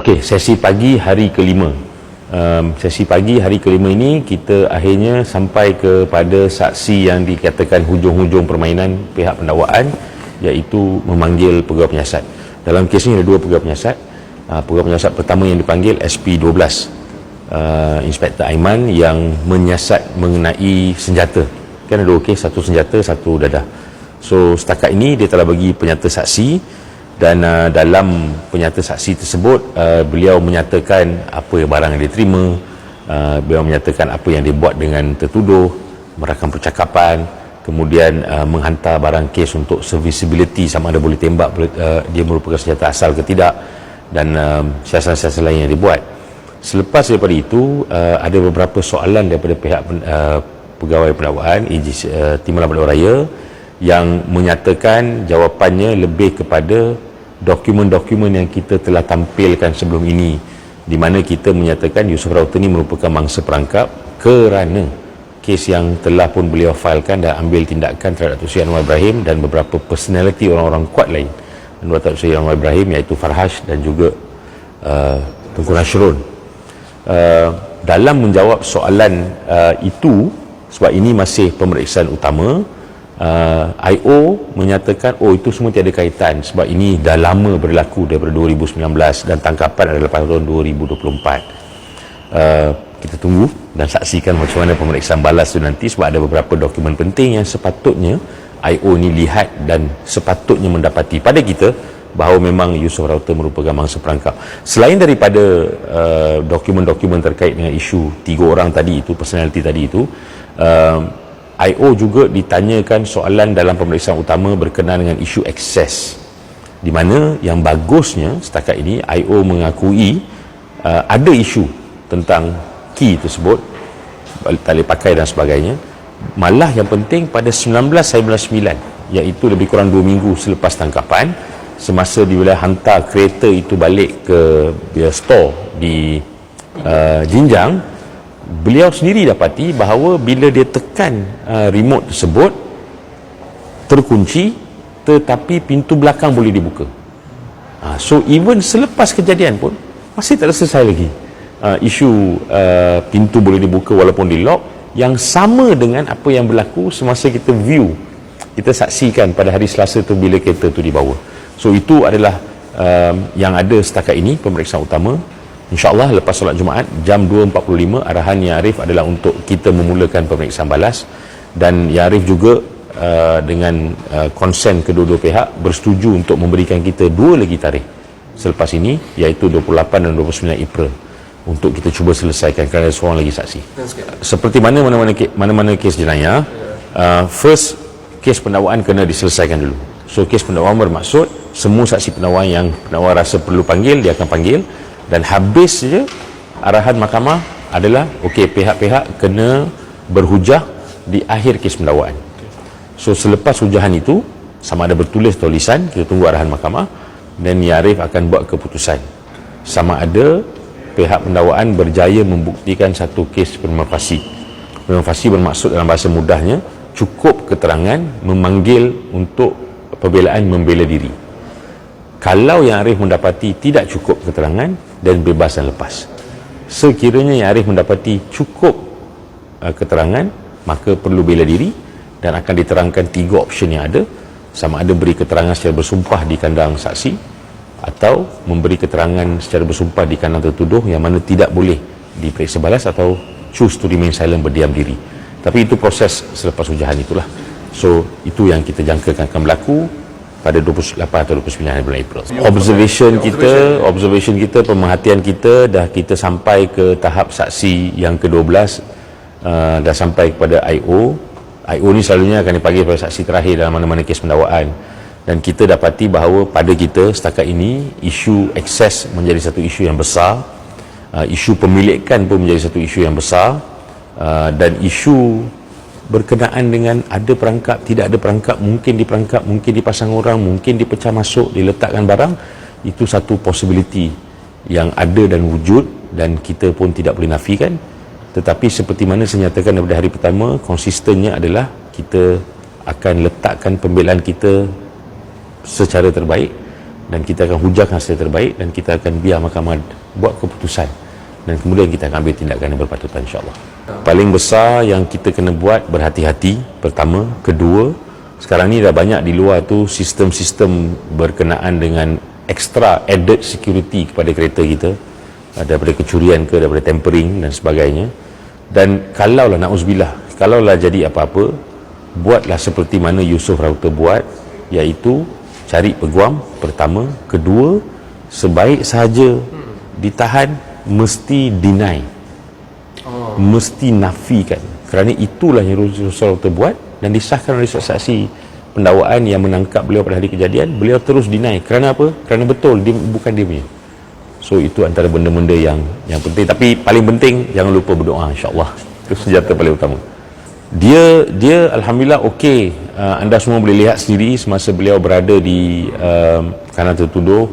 Okey, sesi pagi hari kelima. Um, sesi pagi hari kelima ini kita akhirnya sampai kepada saksi yang dikatakan hujung-hujung permainan pihak pendakwaan iaitu memanggil pegawai penyiasat. Dalam kes ini ada dua pegawai penyiasat. Uh, pegawai penyiasat pertama yang dipanggil SP12 uh, Inspektor Aiman yang menyiasat mengenai senjata. Kan ada dua kes, satu senjata, satu dadah. So setakat ini dia telah bagi penyata saksi dan uh, dalam penyata saksi tersebut uh, beliau menyatakan apa barang yang diterima uh, beliau menyatakan apa yang dibuat dengan tertuduh merakam percakapan kemudian uh, menghantar barang kes untuk serviceability sama ada boleh tembak uh, dia merupakan senjata asal ke tidak dan uh, siasat-siasat lain yang dibuat. Selepas daripada itu uh, ada beberapa soalan daripada pihak uh, pegawai pendakwaan uh, Timbalan Bandar Raya yang menyatakan jawapannya lebih kepada dokumen-dokumen yang kita telah tampilkan sebelum ini di mana kita menyatakan Yusuf Rauta ini merupakan mangsa perangkap kerana kes yang telah pun beliau failkan dan ambil tindakan terhadap Datuk Seri Anwar Ibrahim dan beberapa personality orang-orang kuat lain. Anwar Datuk Seri Anwar Ibrahim iaitu Farhash dan juga uh, Tengku Nashrun uh, dalam menjawab soalan uh, itu sebab ini masih pemeriksaan utama uh, IO menyatakan oh itu semua tiada kaitan sebab ini dah lama berlaku daripada 2019 dan tangkapan adalah pada tahun 2024 uh, kita tunggu dan saksikan macam mana pemeriksaan balas itu nanti sebab ada beberapa dokumen penting yang sepatutnya IO ni lihat dan sepatutnya mendapati pada kita bahawa memang Yusof Rauta merupakan mangsa perangkap. Selain daripada uh, dokumen-dokumen terkait dengan isu tiga orang tadi itu personality tadi itu uh, IO juga ditanyakan soalan dalam pemeriksaan utama berkenaan dengan isu akses di mana yang bagusnya setakat ini IO mengakui uh, ada isu tentang key tersebut tali pakai dan sebagainya. Malah yang penting pada 1999 iaitu lebih kurang 2 minggu selepas tangkapan semasa di wilayah hantar kereta itu balik ke store di uh, Jinjang beliau sendiri dapati bahawa bila dia tekan uh, remote tersebut terkunci tetapi pintu belakang boleh dibuka. Uh, so even selepas kejadian pun masih tak selesai lagi. Uh, isu uh, pintu boleh dibuka walaupun di lock yang sama dengan apa yang berlaku semasa kita view kita saksikan pada hari selasa tu bila kereta tu dibawa. So itu adalah um, yang ada setakat ini pemeriksaan utama InsyaAllah lepas solat Jumaat jam 2.45 arahan Yang Arif adalah untuk kita memulakan pemeriksaan balas. Dan Yang Arif juga uh, dengan uh, konsen kedua-dua pihak bersetuju untuk memberikan kita dua lagi tarikh selepas ini iaitu 28 dan 29 April. Untuk kita cuba selesaikan kerana seorang lagi saksi. Seperti mana mana-mana mana-mana kes jenayah uh, first kes pendakwaan kena diselesaikan dulu. So kes pendakwaan bermaksud semua saksi pendakwaan yang pendakwa rasa perlu panggil dia akan panggil dan habis je arahan mahkamah adalah okey pihak-pihak kena berhujah di akhir kes pendakwaan so selepas hujahan itu sama ada bertulis atau lisan kita tunggu arahan mahkamah dan Yarif akan buat keputusan. Sama ada pihak pendakwaan berjaya membuktikan satu kes prima facie bermaksud dalam bahasa mudahnya cukup keterangan memanggil untuk pembelaan membela diri kalau yang Arif mendapati tidak cukup keterangan dan bebas dan lepas. Sekiranya yang Arif mendapati cukup uh, keterangan maka perlu bela diri dan akan diterangkan tiga option yang ada. Sama ada beri keterangan secara bersumpah di kandang saksi atau memberi keterangan secara bersumpah di kandang tertuduh yang mana tidak boleh diperiksa balas atau choose to remain silent berdiam diri. Tapi itu proses selepas ujahan itulah. So itu yang kita jangkakan akan berlaku pada 28 atau 29 bulan April. Observation kita, observation kita, pemerhatian kita dah kita sampai ke tahap saksi yang ke-12 uh, dah sampai kepada IO. IO ni selalunya akan dipanggil pada saksi terakhir dalam mana-mana kes pendakwaan. Dan kita dapati bahawa pada kita setakat ini isu akses menjadi satu isu yang besar. Uh, isu pemilikan pun menjadi satu isu yang besar. Uh, dan isu berkenaan dengan ada perangkap tidak ada perangkap mungkin diperangkap mungkin dipasang orang mungkin dipecah masuk diletakkan barang itu satu possibility yang ada dan wujud dan kita pun tidak boleh nafikan. Tetapi seperti mana saya nyatakan daripada hari pertama konsistennya adalah kita akan letakkan pembelaan kita secara terbaik dan kita akan hujahkan secara terbaik dan kita akan biar mahkamah buat keputusan dan kemudian kita akan ambil tindakan yang berpatutan insyaAllah. Paling besar yang kita kena buat berhati-hati. Pertama, kedua sekarang ni dah banyak di luar tu sistem-sistem berkenaan dengan extra added security kepada kereta kita. Daripada kecurian ke daripada tempering dan sebagainya. Dan kalaulah na'uzubillah kalaulah jadi apa-apa buatlah seperti mana Yusof Rauter buat iaitu cari peguam pertama. Kedua sebaik sahaja ditahan mesti deny oh. mesti nafikan kerana itulah yang Yusof Rauter buat dan disahkan oleh saksi pendakwaan yang menangkap beliau pada hari kejadian beliau terus deny kerana apa? kerana betul dia bukan dia punya So itu antara benda-benda yang yang penting tapi paling penting jangan lupa berdoa insya-Allah. Itu senjata paling utama. Dia dia alhamdulillah okey. Uh, anda semua boleh lihat sendiri semasa beliau berada di uh, kanan tertuduh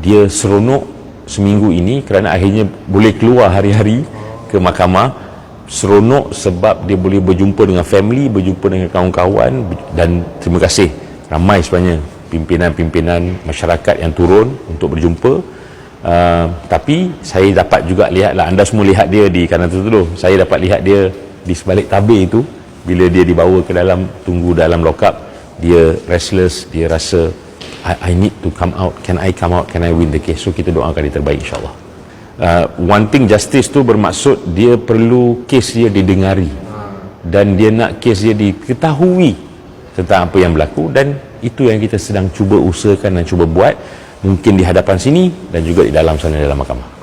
dia seronok seminggu ini kerana akhirnya boleh keluar hari-hari ke mahkamah seronok sebab dia boleh berjumpa dengan family, berjumpa dengan kawan-kawan dan terima kasih. Ramai sebenarnya pimpinan-pimpinan masyarakat yang turun untuk berjumpa. Uh, tapi saya dapat juga lihat lah anda semua lihat dia di kanan tu dulu saya dapat lihat dia di sebalik tabir itu. Bila dia dibawa ke dalam tunggu dalam lockup dia restless dia rasa I, I need to come out. Can I come out? Can I win the case? So kita doakan dia terbaik insyaAllah. Uh, wanting justice tu bermaksud dia perlu kes dia didengari. Dan dia nak kes dia diketahui tentang apa yang berlaku. Dan itu yang kita sedang cuba usahakan dan cuba buat. Mungkin di hadapan sini dan juga di dalam sana dalam mahkamah